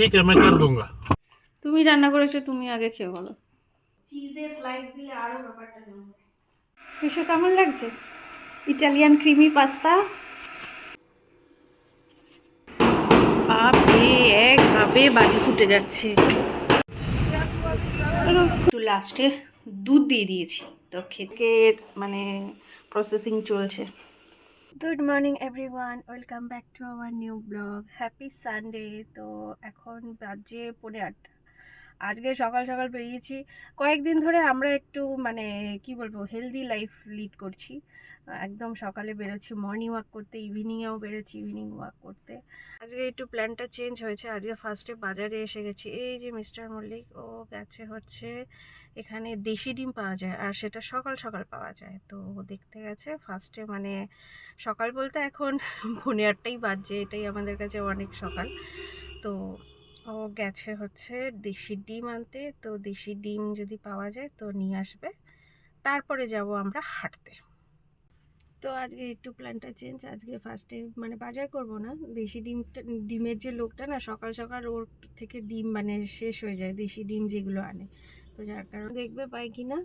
ठीक है मैं कर दूंगा তুমি রান্না করেছো তুমি আগে খেয়ে বলো চিজে স্লাইস দিলে আরো ব্যাপারটা জমে যায় বিশ্ব কেমন লাগছে ইটালিয়ান ক্রিমি পাস্তা বাপরে একভাবে বাজি ফুটে যাচ্ছে একটু লাস্টে দুধ দিয়ে দিয়েছি তো খেতে মানে প্রসেসিং চলছে Good morning everyone welcome back to our new blog happy Sunday তো এখন বাজে পৌনে আটটা। আজকে সকাল সকাল বেরিয়েছি। কয়েকদিন ধরে আমরা একটু মানে কি বলব হেলদি লাইফ লিড করছি। একদম সকালে বেরোচ্ছি মর্নিং ওয়াক করতে ইভিনিংয়েও বেরোচ্ছি ইভিনিং ওয়াক করতে। আজকে একটু প্ল্যানটা চেঞ্জ হয়েছে। আজকে ফার্স্টে বাজারে এসে গেছি। এই যে মিস্টার মল্লিক, ও গেছে হচ্ছে এখানে দেশি ডিম পাওয়া যায় আর সেটা সকাল সকাল পাওয়া যায়। তো দেখতে গেছে ফার্স্টে মানে সকাল বলতে এখন পৌনে আটটাই বাজছে, এটাই আমাদের কাছে অনেক সকাল। তো ও গেছে হচ্ছে দেশি ডিম আনতে, তো দেশি ডিম যদি পাওয়া যায় তো নিয়ে আসবে। তারপরে যাব আমরা হাঁটতে। তো আজকে একটু প্ল্যানটা চেঞ্জ আজকে ফার্স্টে মানে বাজার করব না। দেশি ডিমটা ডিমের যে লোকটা না সকাল সকাল ওর থেকে ডিম মানে শেষ হয়ে যায়, দেশি ডিম যেগুলো আনে। তো যার কারণে দেখবে পাই কি না?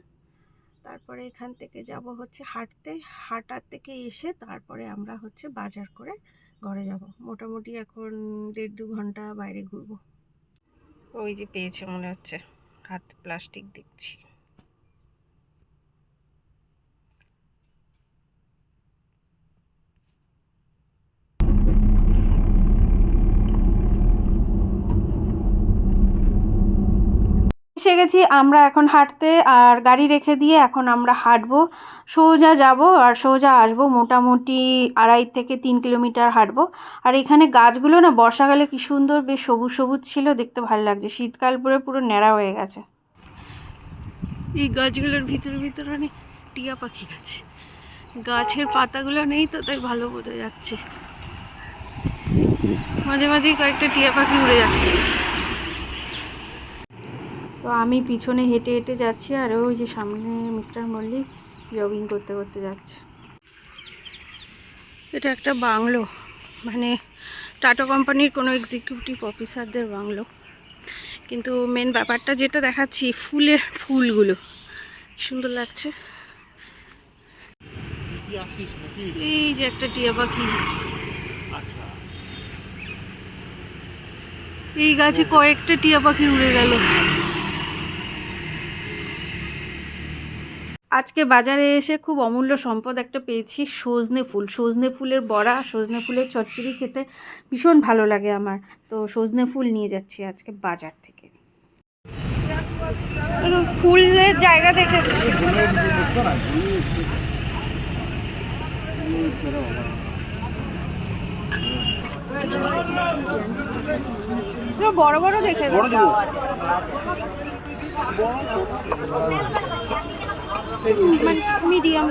তারপরে এখান থেকে যাব হচ্ছে হাঁটতে। হাঁটার থেকে এসে তারপরে আমরা হচ্ছে বাজার করে ঘরে যাব। মোটামুটি এখন দেড় দু ঘণ্টা বাইরে ঘুরবো। ওই যে পেয়েছে মনে হচ্ছে। হাত প্লাস্টিক দেখছি। এসে গেছি, আমরা এখন হাঁটতে আর গাড়ি রেখে দিয়ে এখন আমরা হাঁটবো। সোজা যাব আর সোজা আসব মোটামুটি আড়াই থেকে তিন কিলোমিটার হাঁটবো। আর এখানে গাছগুলো না বর্ষাকালে কি সুন্দর, বেশ সবুজ সবুজ ছিল, দেখতে ভালো লাগছে। শীতকাল পরে, পুরো ন্যাড়া হয়ে গেছে। এই গাছগুলোর ভিতরে ভিতরে অনেক টিয়া পাখি আছে। গাছের পাতাগুলো নেই তো, তাই ভালো বোঝা যাচ্ছে। মাঝে, মাঝেই কয়েকটা টিয়া পাখি উড়ে যাচ্ছে। তো আমি পিছনে হেঁটে হেঁটে যাচ্ছি আর ওই যে সামনে মিস্টার মল্লিক জগিং করতে করতে যাচ্ছে। এটা একটা বাংলো মানে টাটা কোম্পানির কোনো এক্সিকিউটিভ অফিসারদের বাংলো। কিন্তু মেন ব্যাপারটা যেটা দেখাচ্ছি, ফুলের ফুলগুলো। সুন্দর লাগছে। এই যে একটা টিয়া পাখি। এই গাছে কয়েকটা টিয়া পাখি উড়ে গেল। আজকে বাজারে এসে খুব অমূল্য সম্পদ একটা পেয়েছি সজনে ফুল। সজনে ফুলের বড়া সজনে ফুলের চচ্চড়ি খেতে ভীষণ ভালো লাগে আমার। তো সজনে ফুল নিয়ে যাচ্ছি আজকে বাজার থেকে। ফুলের জায়গা দেখে বড় বড় দেখে দাও। মিডিয়াম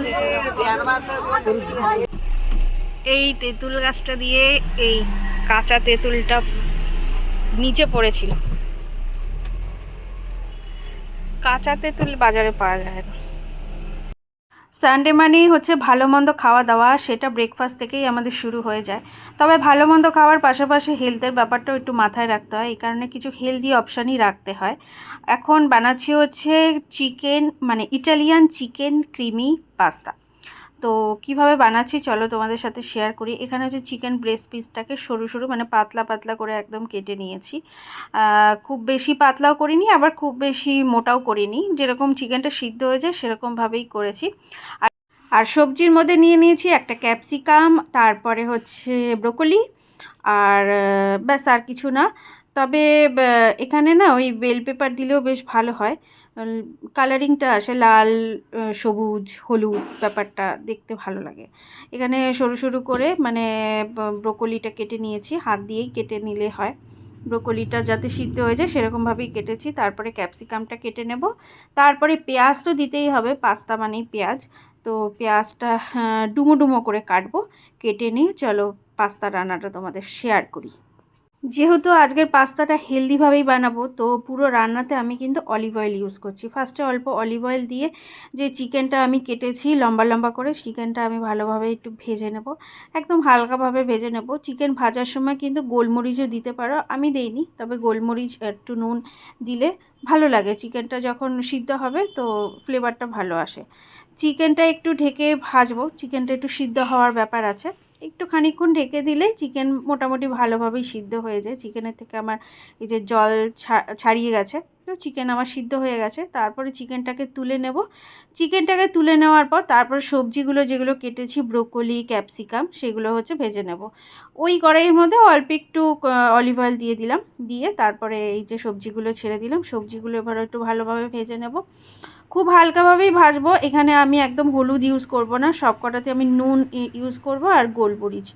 এই তেঁতুল গাছটা দিয়ে এই কাঁচা তেঁতুলটা নিচে পড়েছিল। কাঁচা তেঁতুল বাজারে পাওয়া যায় না। সানডে মানেই হচ্ছে ভালো মন্দ খাওয়া দাওয়া, সেটা ব্রেকফাস্ট থেকেই আমাদের শুরু হয়ে যায়। তবে ভালো মন্দ খাওয়ার পাশাপাশি হেলথের ব্যাপারটাও একটু মাথায় রাখতে হয়, এই কারণে কিছু হেলদি অপশানই রাখতে হয়। এখন বানাচ্ছি হচ্ছে চিকেন মানে ইটালিয়ান চিকেন ক্রিমি পাস্তা তো কীভাবে বানাচ্ছি চলো তোমাদের সাথে শেয়ার করি। এখানে হচ্ছে চিকেন ব্রেস্ট পিসটাকে সরু সরু মানে পাতলা পাতলা করে একদম কেটে নিয়েছি। খুব বেশি পাতলাও করিনি, আবার খুব বেশি মোটাও করিনি। যেরকম চিকেনটা সিদ্ধ হয়ে যায় সেরকমভাবেই করেছি। আর আর সবজির মধ্যে নিয়ে নিয়েছি একটা ক্যাপসিকাম তারপরে হচ্ছে ব্রোকলি আর, ব্যাস আর কিছু না। তবে এখানে না ওই বেল পেপার দিলেও বেশ ভালো হয়। কালারিংটা আসে লাল সবুজ, হলুদ ব্যাপারটা দেখতে ভালো লাগে। এখানে সরু সরু করে মানে ব্রোকলিটা কেটে নিয়েছি, হাত দিয়েই কেটে নিলে হয়। ব্রোকলিটা যাতে সিদ্ধ হয়ে যায় সেরকমভাবেই কেটেছি, তারপরে ক্যাপসিকামটা কেটে নেব। তারপরে পেঁয়াজ তো দিতেই হবে, পাস্তা মানেই পেঁয়াজ। তো পেঁয়াজটা ডুমো ডুমো করে কাটবো, কেটে নিয়ে চলো পাস্তা রান্নাটা তোমাদের শেয়ার করি। যেহেতু আজকের পাস্তাটা হেলদিভাবেই বানাবো, তো পুরো রান্নাতে আমি কিন্তু অলিভ অয়েল ইউজ করছি। ফার্স্টে অল্প অলিভ অয়েল দিয়ে যে চিকেনটা আমি কেটেছি লম্বা লম্বা করে চিকেনটা আমি ভালোভাবে একটু ভেজে নেব। একদম হালকাভাবে ভেজে নেব। চিকেন ভাজার সময় কিন্তু গোলমরিচও দিতে পারো, আমি দেইনি, তবে গোলমরিচ, একটু নুন দিলে ভালো লাগে। চিকেনটা যখন সিদ্ধ হবে, তো ফ্লেভারটা ভালো আসে। চিকেনটা একটু ঢেকে ভাজবো। চিকেনটা একটু সিদ্ধ হওয়ার ব্যাপার আছে। একটু খানিকক্ষণ ঢেকে দিলে চিকেন মোটামুটি ভালোভাবেই সিদ্ধ হয়ে যায়। চিকেনের থেকে আমার এই যে জল ছাড়িয়ে গেছে, তো চিকেন আমার সিদ্ধ হয়ে গেছে। তারপরে চিকেনটাকে তুলে নেব। চিকেনটাকে তুলে নেওয়ার পর তারপর সবজিগুলো যেগুলো কেটেছি ব্রোকলি ক্যাপসিকাম সেগুলো হচ্ছে ভেজে নেব। ওই কড়াইয়ের মধ্যে অল্প একটু অলিভ অয়েল দিয়ে দিলাম। দিয়ে তারপরে এই যে সবজিগুলো ছেড়ে দিলাম, সবজিগুলো এবার একটু ভালোভাবে ভেজে নেব। খুব হালকাভাবেই ভাজবো। এখানে আমি একদম হলুদ ইউজ করব না। সব কটাতে আমি নুন ইউজ করব আর গোলমরিচ।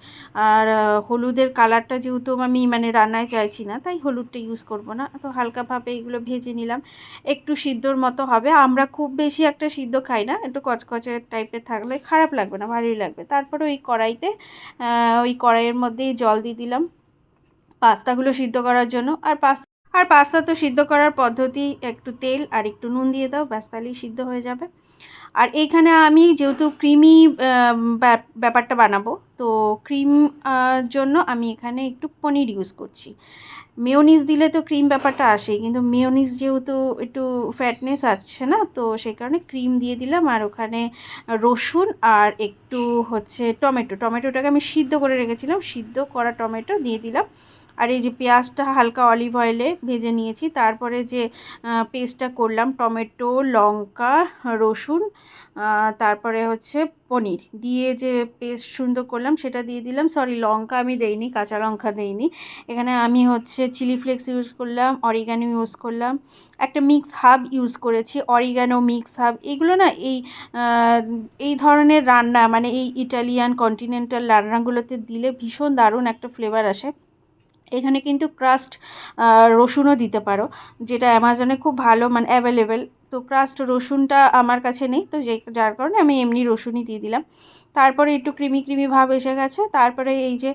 আর হলুদের কালারটা যেহেতু আমি মানে রান্নায় চাইছি না, তাই হলুদটা ইউজ করব না। তো হালকাভাবে এগুলো ভেজে নিলাম। একটু সিদ্ধর মতো হবে। আমরা খুব বেশি একটা সিদ্ধ খাই না। একটু কচকচে টাইপের থাকলে খারাপ লাগবে না, ভালোই লাগবে। তারপরে ওই কড়াইতে ওই কড়াইয়ের মধ্যেই জল দিয়ে দিলাম। পাস্তাগুলো সিদ্ধ করার জন্য। আর পাস্তা আর পাস্তা তো সিদ্ধ করার পদ্ধতি, একটু তেল আর একটু নুন দিয়ে দাও, ব্যাস তাহলেই সিদ্ধ হয়ে যাবে। আর এইখানে আমি যেহেতু ক্রিমি ব্যাপারটা বানাবো, তো ক্রিম জন্য আমি এখানে একটু পনির ইউজ করছি। মেয়োনিজ দিলে তো ক্রিম ব্যাপারটা আসে কিন্তু মেয়োনিজ যেহেতু একটু ফ্যাটনেস আসছে না, তো সেই কারণে ক্রিম দিয়ে দিলাম। আর ওখানে রসুন আর একটু হচ্ছে টমেটো, টমেটোটাকে আমি সিদ্ধ করে রেখেছিলাম, সিদ্ধ করা টমেটো দিয়ে দিলাম। আর এই যে পেঁয়াজটা হালকা অলিভ অয়েলে ভেজে নিয়েছি। তারপরে যে পেস্টটা করলাম, টমেটো, লঙ্কা, রসুন তারপরে হচ্ছে পনির। দিয়ে যে পেস্ট সুন্দর করলাম, সেটা দিয়ে দিলাম। সরি, লঙ্কা আমি দেইনি, কাঁচা লঙ্কা দেইনি। এখানে আমি হচ্ছে চিলি ফ্লেক্স ইউজ করলাম, অরিগানো ইউজ করলাম। একটা মিক্স হাব ইউজ করেছি, অরিগানো মিক্স হাব। এগুলো না এই এই ধরনের রান্না মানে এই ইটালিয়ান কন্টিনেন্টাল রান্নাগুলোতে দিলে ভীষণ দারুণ একটা ফ্লেভার আসে। এখানে কিন্তু ক্রাস্ট রসুনও দিতে পারো, যেটা অ্যামাজনে খুব ভালো মানে অ্যাভেলেবেল তো ক্রাস্ট রসুনটা আমার কাছে নেই, তো যে, যার কারণে আমি এমনি রসুনই দিয়ে দিলাম। তারপরে একটু ক্রিমি ক্রিমি ভাব এসে গেছে, তারপরে এই যে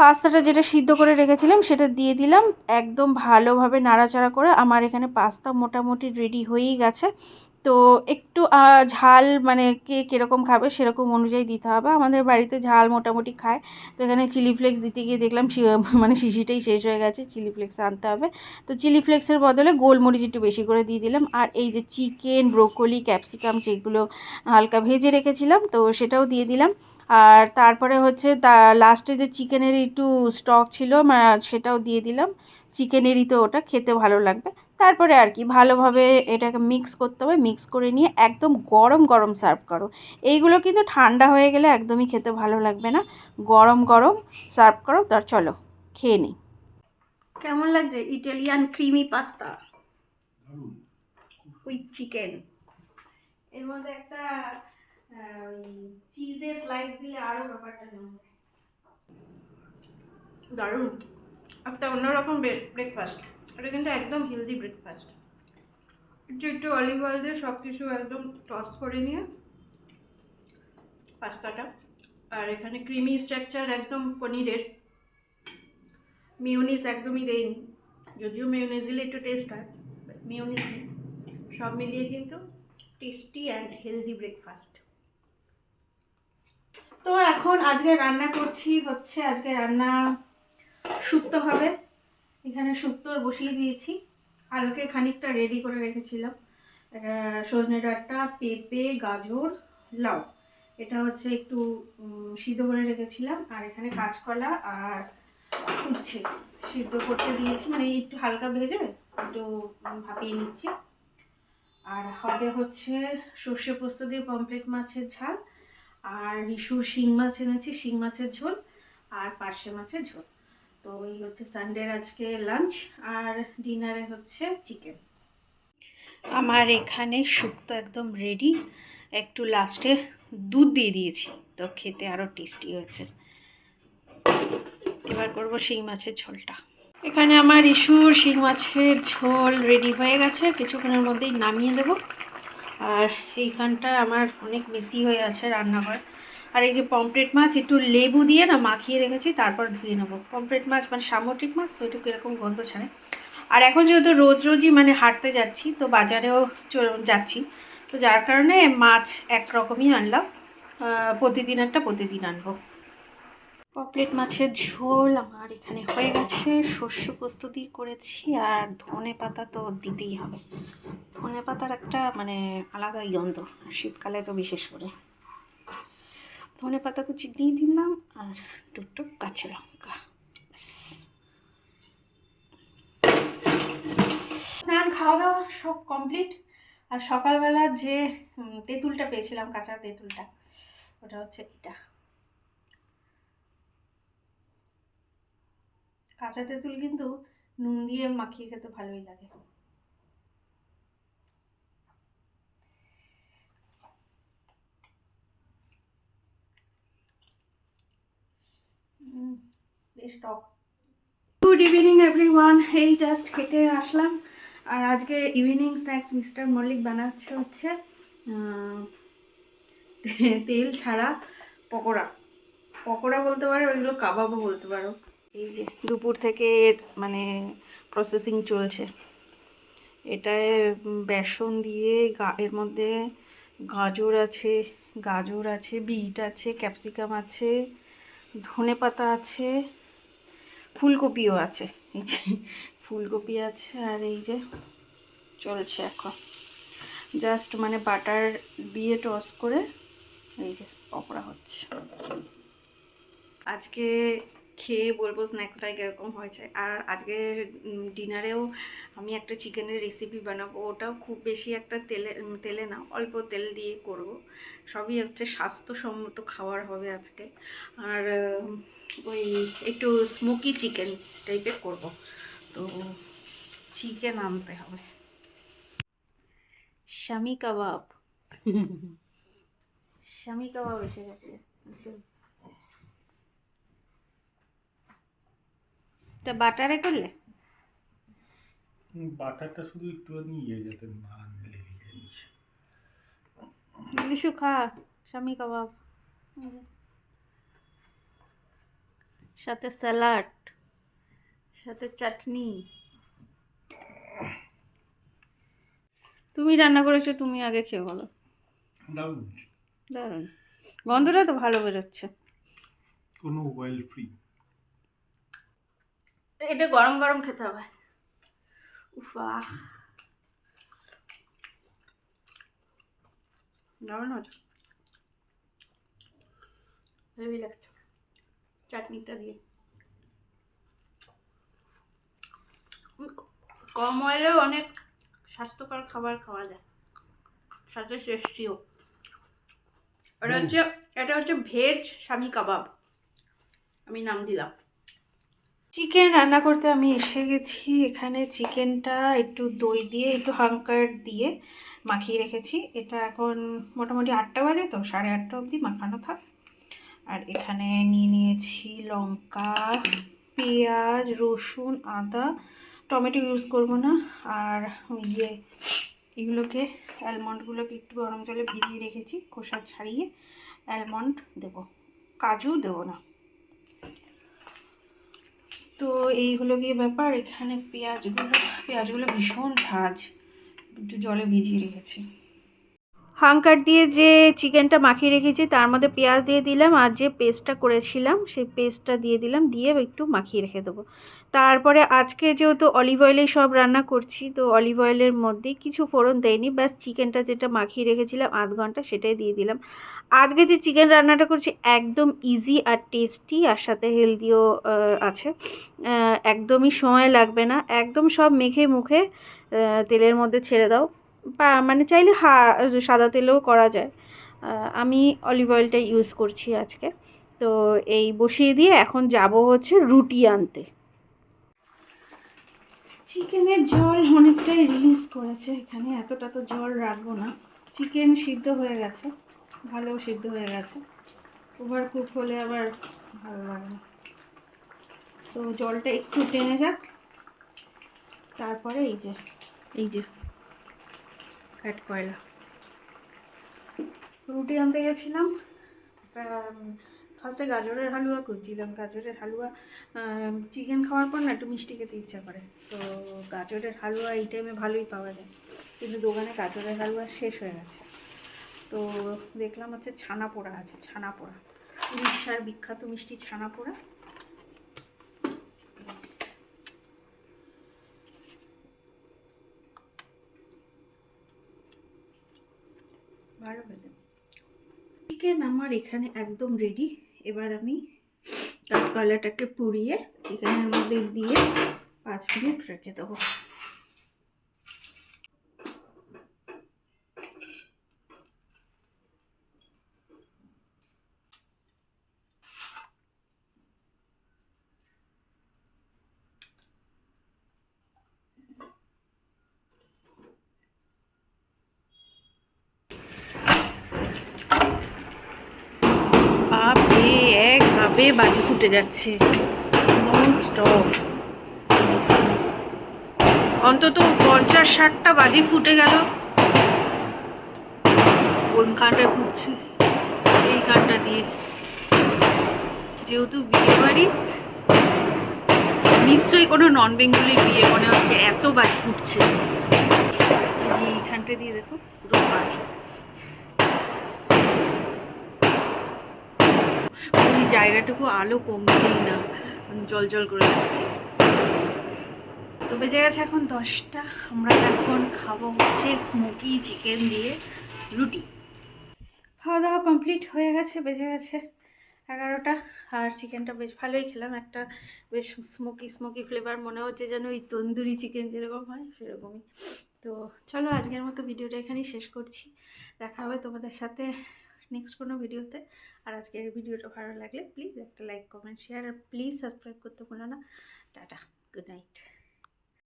পাস্তাটা যেটা সিদ্ধ করে রেখেছিলাম, সেটা দিয়ে দিলাম। একদম ভালোভাবে নাড়াচাড়া করে আমার এখানে পাস্তা মোটামুটি রেডি হয়েই গেছে। তো একটু ঝাল মানে কে কীরকম খাবে সেরকম অনুযায়ী দিতে হবে। আমাদের বাড়িতে ঝাল মোটামুটি খায়। তো এখানে চিলি ফ্লেক্স দিতে গিয়ে দেখলাম মানে শিশিটাই শেষ হয়ে গেছে চিলি ফ্লেক্স আনতে হবে। তো চিলি ফ্লেক্সের বদলে গোলমরিচ একটু বেশি করে দিয়ে দিলাম। আর এই যে চিকেন ব্রোকলি ক্যাপসিকাম যেগুলো হালকা ভেজে রেখেছিলাম, তো সেটাও দিয়ে দিলাম। আর তারপরে হচ্ছে তা লাস্টে যে চিকেনের একটু স্টক ছিল সেটাও দিয়ে দিলাম। চিকেনেরই তো ওটা খেতে ভালো লাগবে। তারপরে আর কি ভালোভাবে এটাকে মিক্স করতে হবে। মিক্স করে নিয়ে একদম গরম গরম সার্ভ করো। এইগুলো কিন্তু ঠান্ডা হয়ে গেলে একদমই খেতে ভালো লাগবে না। গরম গরম সার্ভ করো তার চলো খেয়ে নিই কেমন লাগছে? Italian creamy pasta with chicken এর মধ্যে একটা চিজের স্লাইস দিলে আরও ব্যাপারটা নেওয়া যায়। দারুণ। একটা অন্যরকম ব্রেকফাস্ট এটা কিন্তু একদম হেলদি ব্রেকফাস্ট একটু একটু অলিভ অয়েল দিয়ে সব কিছু একদম টস করে নিয়ে পাস্তাটা। আর এখানে ক্রিমি স্ট্রাকচার একদম পনিরের। মিউনিস একদমই দেয়নি যদিও মিউনিস দিলে একটু টেস্ট হয় মিউনিস নেই। সব মিলিয়ে কিন্তু টেস্টি অ্যান্ড হেলদি ব্রেকফাস্ট তো এখন আজকে রান্না করছি হচ্ছে, আজকে রান্না শুক্তো হবে। এখানে শুক্তো বসিয়ে দিয়েছি। কালকে খানিকটা রেডি করে রেখেছিলাম। সজনে ডাঁটা, পেঁপে, গাজর, লাউ। এটা হচ্ছে একটু সিদ্ধ করে রেখেছিলাম। আর এখানে কাঁচকলা আর উচ্ছে সিদ্ধ করতে দিয়েছি। মানে একটু হালকা ভেজে একটু ভাপিয়ে নিচ্ছি। আর হবে হচ্ছে সর্ষে পোস্ত দিয়ে পমপ্লেট মাছের ঝাল। আর রিসুর শিং মাছ এনেছি, শিং মাছের ঝোল আর পার্শে মাছের ঝোল। তো এই হচ্ছে সানডের আজকে লাঞ্চ আর ডিনারে হচ্ছে চিকেন আমার এখানে শুক্তো একদম রেডি একটু লাস্টে দুধ দিয়ে দিয়েছি, তো খেতে আরও টেস্টি হয়েছে। এবার করব শিং মাছের ঝোলটা। এখানে আমার ইস্যুর শিং মাছের ঝোল রেডি হয়ে গেছে, কিছুক্ষণের মধ্যেই নামিয়ে দেব। আর এইখানটা আমার অনেক বেশি হয়ে আছে রান্নাঘর। আর এই যে পমফ্রেট মাছ, একটু লেবু দিয়ে না মাখিয়ে রেখেছি, তারপর ধুয়ে নেব। পমফ্রেট মাছ মানে সামুদ্রিক মাছ একটু এরকম গন্ধ ছাড়ে। আর এখন যেহেতু রোজ রোজই মানে হাঁটতে যাচ্ছি, তো বাজারেও যাচ্ছি। তো যার কারণে মাছ একরকমই আনলাম। প্রতিদিন একটা প্রতিদিন আনব। পপলেট মাছের ঝোল আমার এখানে হয়ে গেছে। শস্য পোস্ত দিয়ে করেছি আর ধনে পাতা তো দিতেই হবে। ধনে পাতার একটা মানে আলাদাই গন্ধ, শীতকালে তো বিশেষ করে। ধনে পাতা কুচি দিয়ে দিলাম আর দুটো কাঁচা লঙ্কা। স্নান খাওয়া দাওয়া সব কমপ্লিট। আর সকালবেলা যে তেঁতুলটা পেয়েছিলাম, কাঁচা তেঁতুলটা, ওটা হচ্ছে এটা। কাঁচা তেঁতুল কিন্তু নুন দিয়ে মাখিয়ে খেতে ভালোই লাগে। বেশ টক। গুড ইভিনিং এভরিওয়ান এই জাস্ট হেঁটে আসলাম। আর আজকে ইভিনিং স্ন্যাক্স মিস্টার মল্লিক বানাচ্ছে হচ্ছে তেল ছাড়া পকোড়া। পকোড়া বলতে পারো, ওইগুলো কাবাবও বলতে পারো। এই যে দুপুর থেকে এর মানে প্রসেসিং চলছে। এটায় বেসন দিয়ে গা- এর মধ্যে গাজর আছে গাজর আছে, বিট আছে, ক্যাপসিকাম আছে, ধনে পাতা আছে, ফুলকপিও আছে। এই যে ফুলকপি আছে আর এই যে চলছে এখন। জাস্ট মানে বাটার দিয়ে টস করে এই যে পকোড়া হচ্ছে। আজকে খেয়ে বলব স্ন্যাক্সটা কীরকম হয়েছে। আর আজকে ডিনারেও আমি একটা চিকেনের রেসিপি বানাবো। ওটাও খুব বেশি একটা তেলে তেলে না অল্প তেল দিয়ে করব। সবই হচ্ছে স্বাস্থ্যসম্মত খাবার হবে আজকে। আর ওই একটু স্মোকি চিকেন টাইপের করব। তো চিকেন আনতে হবে। শামি কাবাব শামি কাবাব এসে গেছে। এটা বাটারে করলে? বাটারটা শুধু একটুখানি ইয়ে যাতে না নিচে। খা শামি কাবাব। সাথে স্যালাড সাথে চাটনি। তুমি রান্না করেছ তুমি আগে খেয়ে বলো। দারুণ। দারুণ। গন্ধটা তো ভালো বেরোচ্ছে। কোনো অয়েল ফ্রি এটা গরম গরম খেতে হবে। উফা দারুণ হচ্ছে হেভি লাগছে। চাটনিটা দিয়ে। কম অয়েলেও অনেক স্বাস্থ্যকর খাবার খাওয়া যায়। সাথে টেস্টিও এটা হচ্ছে এটা হচ্ছে ভেজ স্বামী কাবাব। আমি নাম দিলাম। চিকেন রান্না করতে আমি এসে গেছি। এখানে চিকেনটা একটু দই দিয়ে, একটু হাঙ্কার দিয়ে মাখিয়ে রেখেছি। এটা এখন মোটামুটি আটটা বাজে তো, সাড়ে আটটা অবধি মাখানো থাক। আর এখানে নিয়ে নিয়েছি লঙ্কা, পেঁয়াজ, রসুন, আদা। টমেটো ইউজ করব না। আর ইয়ে এগুলোকে, অ্যালমন্ডগুলোকে একটু গরম জলে ভিজিয়ে রেখেছি, খোসা ছাড়িয়ে অ্যালমন্ড দেবো। কাজু দেবো না। তো এই হলো গিয়ে ব্যাপার এখানে পেঁয়াজগুলো পেঁয়াজগুলো ভীষণ ঝাঁজ একটু জলে ভিজিয়ে রেখেছি। হাঙ্কার দিয়ে যে চিকেনটা মাখিয়ে রেখেছি, তার মধ্যে পেঁয়াজ দিয়ে দিলাম আর যে পেস্টটা করেছিলাম, সেই পেস্টটা দিয়ে দিলাম, দিয়ে একটু মাখিয়ে রেখে দেবো। তারপরে আজকে যেহেতু অলিভ অয়েলেই সব রান্না করছি, তো অলিভ অয়েলের মধ্যে কিছু ফোড়ন দেয়নি ব্যাস চিকেনটা যেটা মাখিয়ে রেখেছিলাম আধ ঘণ্টা সেটাই দিয়ে দিলাম। আজকে যে চিকেন রান্নাটা করছি একদম ইজি আর টেস্টি আর সাথে হেলদিও আছে। একদমই সময় লাগবে না, একদম সব মেখে মুখে তেলের মধ্যে ছেড়ে দাও। মানে চাইলে হা, সাদা তেলেও করা যায়। আমি অলিভ অয়েলটা ইউজ করছি আজকে। তো এই বসিয়ে দিয়ে এখন যাব হচ্ছে রুটি আনতে। চিকেনের জল অনেকটাই রিলিজ করেছে এখানে, এতটা তো জল রাখব না। চিকেন সিদ্ধ হয়ে গেছে ভালো সিদ্ধ হয়ে গেছে। ওভার কুক হলে আবার ভালো লাগে না। তো জলটা একটু টেনে যাক, তারপরে এই যে এই যে ফ্যাট কয়লা? রুটি আনতে গেছিলাম ফার্স্টে গাজরের হালুয়া করছিলাম। গাজরের হালুয়া চিকেন খাওয়ার পর না একটু মিষ্টি খেতে ইচ্ছা করে। তো গাজরের হালুয়া এই টাইমে ভালোই পাওয়া যায়। কিন্তু দোকানে গাজরের হালুয়া শেষ হয়ে গেছে। তো দেখলাম হচ্ছে ছানা পোড়া আছে, ছানা পোড়া। উড়িষ্যার বিখ্যাত মিষ্টি ছানা পোড়া। ভালো খেতে চিকেন আমার এখানে একদম রেডি এবার আমি কাঠকলাটাকে পুড়িয়ে চিকেনের মধ্যে দিয়ে পাঁচ মিনিট রেখে দেবো বাপরে একভাবে ফুটে যাচ্ছে। স্টপ অন্তত পঞ্চাশ ষাটটা বাজি ফুটে গেল। কোন কানটা ফুটছে? এই কানটা দিয়ে। যেহেতু বিয়ে বাড়ি, নিশ্চয়ই কোনো নন বেঙ্গলির বিয়ে মনে হচ্ছে, এত বাজি ফুটছে। এইখানটা দিয়ে দেখো, পুরো বাজি। ওই জায়গাটুকু আলো কমছেই না। জল জল করে যাচ্ছে তো বেজে গেছে এখন দশটা। আমরা এখন খাব হচ্ছে স্মোকি চিকেন দিয়ে রুটি। খাওয়া দাওয়া কমপ্লিট হয়ে গেছে, বেজে গেছে এগারোটা। আর চিকেনটা বেশ ভালোই খেলাম। একটা বেশ স্মোকি স্মোকি ফ্লেভার মনে হচ্ছে যেন ওই তন্দুরি চিকেন যেরকম হয়, সেরকমই। তো চলো আজকের মতো ভিডিওটা এখানেই শেষ করছি। দেখা হবে তোমাদের সাথে নেক্সট কোনো ভিডিওতে। আর আজকের ভিডিওটা ভালো লাগলে প্লিজ একটা লাইক কমেন্ট শেয়ার আর প্লিজ সাবস্ক্রাইব করতে ভুলো না। Tata good night